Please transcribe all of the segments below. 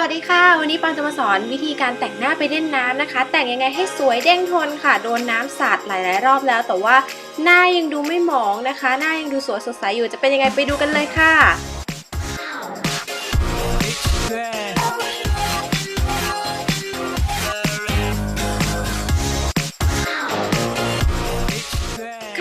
วัสดีค่ะ วันนี้ปอนจะมาสอนวิธีการแต่งหน้าไปเล่นน้ำนะคะ แต่งยังไงให้สวยเด้งทนค่ะ โดนน้ำสาดหลาย ๆ รอบแล้ว แต่ว่าหน้ายังดูไม่หมองนะคะ หน้ายังดูสวยสดใสอยู่จะเป็นยังไงไปดูกันเลยค่ะ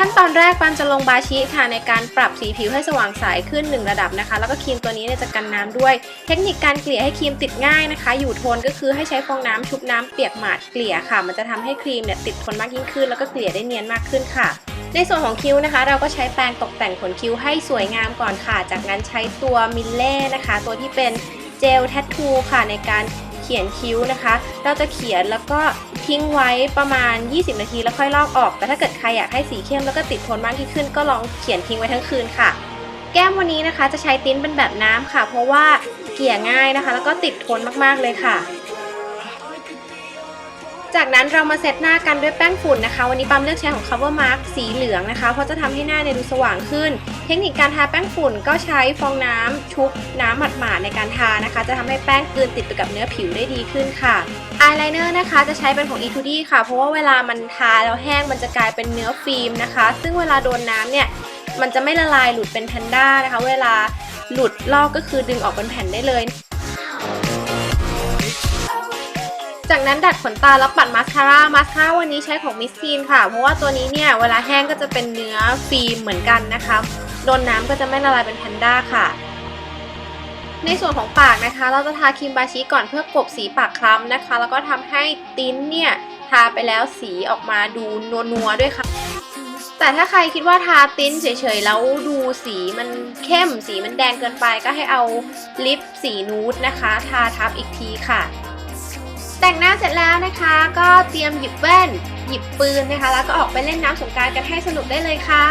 ขั้นตอนแรกปันจะลงบาชิค่ะในการปรับสีผิวให้สว่างใสขึ้น 1 ระดับนะคะ แล้วก็ครีมตัวนี้เนี่ยจะกันน้ำด้วย เทคนิคการเกลี่ยให้ครีมติดง่ายนะคะ อยู่ทนก็คือให้ใช้ฟองน้ำชุบน้ำเปียกหมาดเกลี่ยค่ะ มันจะทำให้ครีมเนี่ยติดทนมากยิ่งขึ้น แล้วก็เกลี่ยได้เนียนมากขึ้นค่ะ ในส่วนของคิ้วนะคะ เราก็ใช้แปรงตกแต่งขนคิ้วให้สวยงามก่อนค่ะ จากนั้นใช้ตัวมิลเล่นะคะ ตัวที่เป็นเจลแทททูค่ะในการเขียนคิ้วนะคะ เราจะเขียนแล้วก็ ทิ้งไว้ประมาณ 20 นาทีแล้วค่อยลอกออก แต่ถ้าเกิดใครอยากให้สีเข้มแล้วก็ติดทนมากที่ขึ้นก็ลองเขียนทิ้งไว้ทั้งคืนค่ะ แก้มวันนี้นะคะจะใช้ติ้นเป็นแบบน้ำค่ะ เพราะว่าเกลี่ยง่ายนะคะ แล้วก็ติดทนมากๆเลยค่ะ จากนั้นเรามาเซตหน้ากันด้วยแป้งฝุ่นนะคะ วันนี้ปั๊มเลือกใช้ของ Cover Mark สีเหลืองนะคะ เพราะจะทำให้หน้าเนี่ยดูสว่างขึ้น เทคนิคการทาแป้งฝุ่นก็ใช้ฟองน้ำชุบน้ำหมาดๆในการทานะคะ จะทำให้แป้งกลืนติดไปกับเนื้อผิวได้ดีขึ้นค่ะอายไลเนอร์นะคะจะใช้เป็นของ e 2 d ค่ะ เพราะว่าเวลามันทาแล้วแห้งมันจะกลายเป็นเนื้อฟิล์มนะคะ ซึ่งเวลาโดนน้ำเนี่ยมันจะไม่ละลายหลุดเป็นแพนด้านะคะ เวลาหลุดลอกก็คือดึงออกเป็นแผ่นได้เลย จากนั้นดัดขนตาแล้วปัดมาสคาร่า มาสคาร่าวันนี้ใช้ของมิสทีนค่ะ เพราะว่าตัวนี้เนี่ยเวลาแห้งก็จะเป็นเนื้อฟิล์มเหมือนกันนะคะ โดนน้ำก็จะไม่ละลายเป็นแพนด้าค่ะ ในส่วนของปากนะคะ เราจะทาครีมบาชิก่อนเพื่อกลบสีปากคล้ำนะคะ แล้วก็ทำให้ติ้นเนี่ยทาไปแล้วสีออกมาดูนัวๆด้วยค่ะแต่ถ้าใครคิดว่าทาติ้นเฉยๆ แล้วดูสีมันเข้มสีมันแดงเกินไปก็ให้เอาลิปสีนูดนะคะ ทาทับอีกทีค่ะ แต่งหน้าเสร็จแล้วนะคะ ก็เตรียมหยิบแว่น หยิบปืนนะคะ แล้วก็ออกไปเล่นน้ำสงกรารกันให้สนุกได้เลยค่ะ